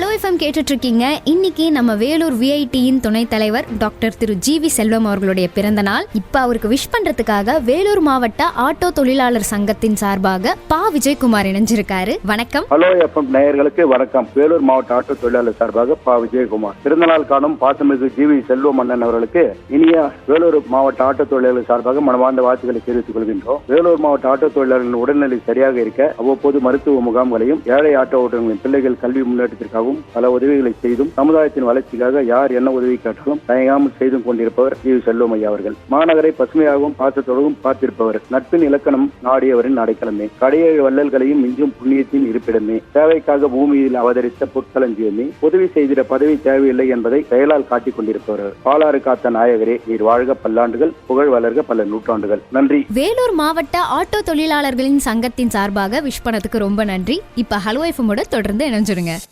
Hello FM கேட்டுட்டு இருக்கீங்க இன்னைக்கு நம்ம வேலூர் விஐடியின் துணைத் தலைவர் doctor Thiru G V Selvam அவர்களுடைய பிறந்த நாள். இப்ப அவருக்கு விஷ் பண்றதுக்காக வேலூர் மாவட்ட ஆட்டோ தொழிலாளர் சங்கத்தின் சார்பாக பா விஜயகுமார் இணைஞ்சிருக்காரு. வணக்கம். ஹலோ எஃப்எம் நேயர்களுக்கு வணக்கம். வேலூர் மாவட்ட ஆட்டோ தொழிலாளர் சார்பாக பா விஜயகுமார். பிறந்தநாள் காணும் பாசமிகு ஜி வி செல்வம் அண்ணன் அவர்களுக்கு இனிய வேலூர் மாவட்ட ஆட்டோ தொழிலாளர் சார்பாக மனமார்ந்த வாழ்த்துக்களை தெரிவித்துக் கொள்கின்றோம். வேலூர் மாவட்ட ஆட்டோ தொழிலாளர்களின் உடல்நிலை சரியாக இருக்க அவ்வப்போது மருத்துவ முகாம்களையும் ஏழை ஆட்டோ ஓட்டுநர்களின் பிள்ளைகள் கல்வி முன்னேற்றத்திற்காகவும் பல உதவிகளை செய்தும் சமுதாயத்தின் வளர்ச்சிக்காக யார் என்ன உதவி கேட்டாலும் தயங்காமல் செய்து கொண்டிருப்பவர் ஜி வி. ஐயா அவர்கள். மாநகரை பசுமையாகவும் பாசத்தோடவும் பார்த்திருப்பவர். நட்பின் இலக்கணம் நாடியவரின் அடைக்கலமே. கடையேழு வள்ளல்களையும் மிஞ்சும் புண்ணியத்தின் இருப்பிடமே. தேவைக்காக பூமியில் அவதரித்த பொற்களஞ்சியமே. உதவி செய்திட பதவி தேவையில்லை என்பதை செயலால் காட்டிக் கொண்டிருப்பவர். பாலாறு காத்த நாயகரே நீர் வாழ்க பல்லாண்டுகள் புகழ் வளர்க பல நூற்றாண்டுகள். நன்றி. வேலூர் மாவட்ட ஆட்டோ தொழிலாளர்களின் சங்கத்தின் சார்பாக விஷ் பண்ணதுக்கு ரொம்ப நன்றி. இப்ப ஹலோ எஃப்எம்மோட தொடர்ந்து இணைஞ்சிருங்க.